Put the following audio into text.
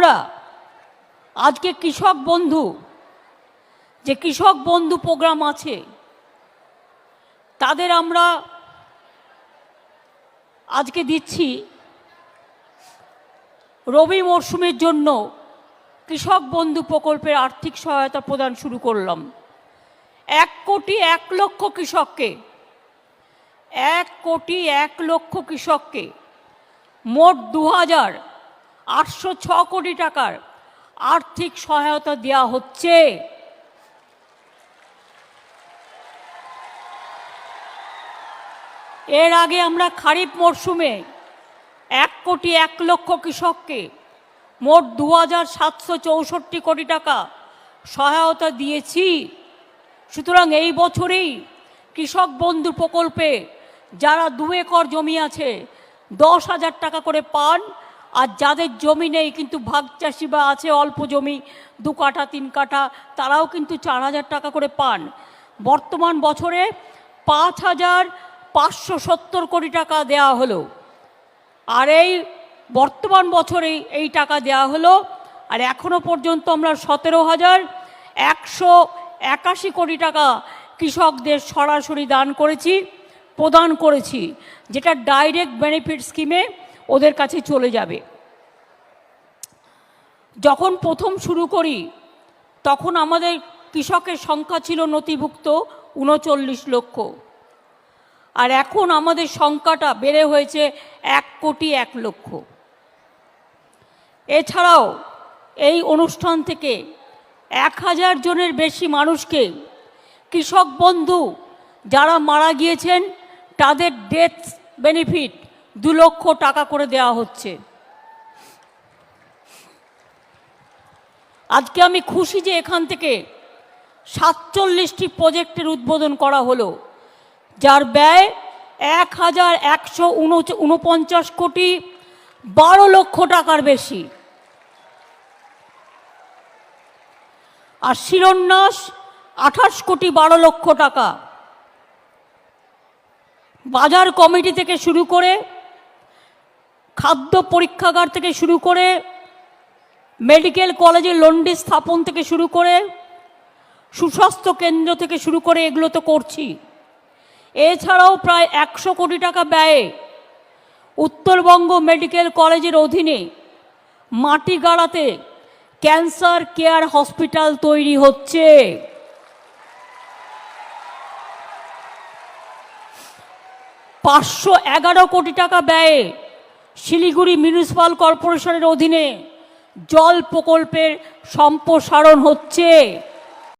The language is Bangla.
আমরা আজকে কৃষক বন্ধু, যে কৃষক বন্ধু প্রোগ্রাম আছে, তাদের আমরা আজকে দিচ্ছি রবি মরশুমের জন্য কৃষক বন্ধু প্রকল্পের আর্থিক সহায়তা প্রদান শুরু করলাম। এক কোটি এক লক্ষ কৃষককে, এক কোটি এক লক্ষ কৃষককে মোট দু হাজার আটশো ছ কোটি টাকার আর্থিক সহায়তা দেওয়া হচ্ছে। এর আগে আমরা খারিফ মরশুমে এক কোটি এক লক্ষ কৃষককে মোট দু হাজার সাতশো চৌষট্টি কোটি টাকা সহায়তা দিয়েছি। সুতরাং এই বছরেই কৃষক বন্ধু প্রকল্পে যারা দু একর জমি আছে, দশ হাজার টাকা করে পান আর যাদের জমি নেই কিন্তু ভাগ চাষি বা আছে অল্প জমি, দু কাঠা, তিন কাঠা, তারাও কিন্তু চার হাজার টাকা করে পান। বর্তমান বছরে পাঁচ হাজার পাঁচশো সত্তর কোটি টাকা দেওয়া হলো। আর এই বর্তমান বছরে এই টাকা দেওয়া হলো, আর এখনও পর্যন্ত আমরা সতেরো হাজার একশো একাশি কোটি টাকা কৃষকদের সরাসরি দান করেছি, প্রদান করেছি, যেটা ডাইরেক্ট বেনিফিট স্কিমে ওদের কাছে চলে যাবে। যখন প্রথম শুরু করি, তখন আমাদের কৃষকের সংখ্যা ছিল নথিভুক্ত উনচল্লিশ লক্ষ। আর এখন আমাদের সংখ্যাটা বেড়ে হয়েছে এক কোটি এক লক্ষ। এছাড়াও এই অনুষ্ঠান থেকে এক হাজার জনের বেশি মানুষকে কৃষক বন্ধু যারা মারা গিয়েছেন, তাদের ডেথ বেনিফিট দু লক্ষ টাকা করে দেওয়া হচ্ছে। আজকে আমি খুশি যে এখান থেকে সাতচল্লিশটি প্রজেক্টের উদ্বোধন করা হলো, যার ব্যয় এক হাজার একশো উনপঞ্চাশ কোটি বারো লক্ষ টাকার বেশি। আর শিরন্যাস আঠাশ কোটি বারো লক্ষ টাকা। বাজার কমিটি থেকে শুরু করে খাদ্য পরীক্ষাগার থেকে শুরু করে মেডিকেল কলেজের লন্ডি স্থাপন থেকে শুরু করে সুস্বাস্থ্য কেন্দ্র থেকে শুরু করে এগুলো তো করছি। এছাড়াও প্রায় একশো কোটি টাকা ব্যয়ে উত্তরবঙ্গ মেডিকেল কলেজের অধীনে মাটিগাড়াতে ক্যান্সার কেয়ার হসপিটাল তৈরি হচ্ছে। পাঁচশো এগারো কোটি টাকা ব্যয়ে শিলিগুড়ি মিউনিসিপাল কর্পোরেশনের অধীনে জল প্রকল্পের সম্প্রসারণ হচ্ছে।